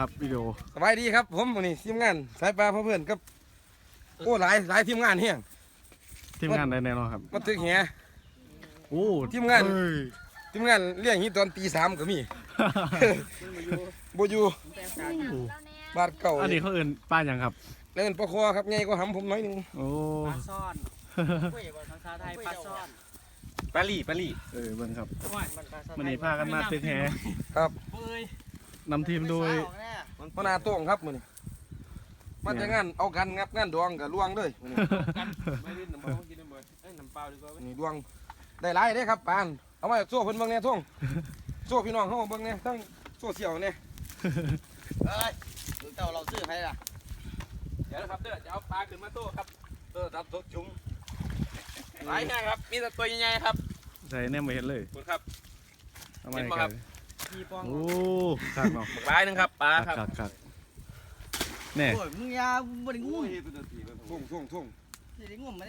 ครับวิดีโอสบายดีครับผมวันนี้ทีมงานสายปลาเพื่อนๆกับโอ้หลายหลายทีมงานเฮียงทีมงานได้แน่นอนครับมาตึกแหโอ้ทีมงานเฮ้ยทีมงานเลี้ยงฮีตอนตีสามก็มีบอยู่บาดเก่าอันนี้เขาเอื่นป้าหยังครับเล่นปลาคอครับไงก็หำผมน้อยหนึงโอ้ปลาซ่อนภาษาไทยปลาซ่อนปลาลี่ปลาลี่เออเบิ่งครับมันภาษาไทยมันนี่พากันมาตึกแหครับเอ้ยนำทีมโดย พนาโต้งครับมื้อนี้มาแต่งานเอากันงับงานดวงกับลวงเลยมื้อนี้ไม่ได้น้ำเปล่ากินน้ำเบอร์เอ้ยน้ำเปล่าดีกว่านี่ดวงได้หลายเด้ครับปานเอามาโซ่เพิ่นเบิ่งแหน่ท่งโซ่พี่น้องเฮาเบิ่งแหน่ทั้งโซ่เสี่ยวแหน่เอ้ยเจ้าเราซื้อให้ล่ะเดี๋ยวนะครับเด้อจะเอาปลาขึ้นมาโต้ครับเออตับตกจุ่มหลายแห้งครับมีแต่ตัวใหญ่ๆครับใส่แนมไม่เห็นเลยขอบคุณครับ เอามาเห็นให้บ่ครักับ น พี่ปองโอ้คักเนาะบักหลายหนึงครับปลาครับคักคักแน่ โอ้ยมึงยาบ่ได้งูทุ่งทุ่งทุ่งสิได้งูไม่ได้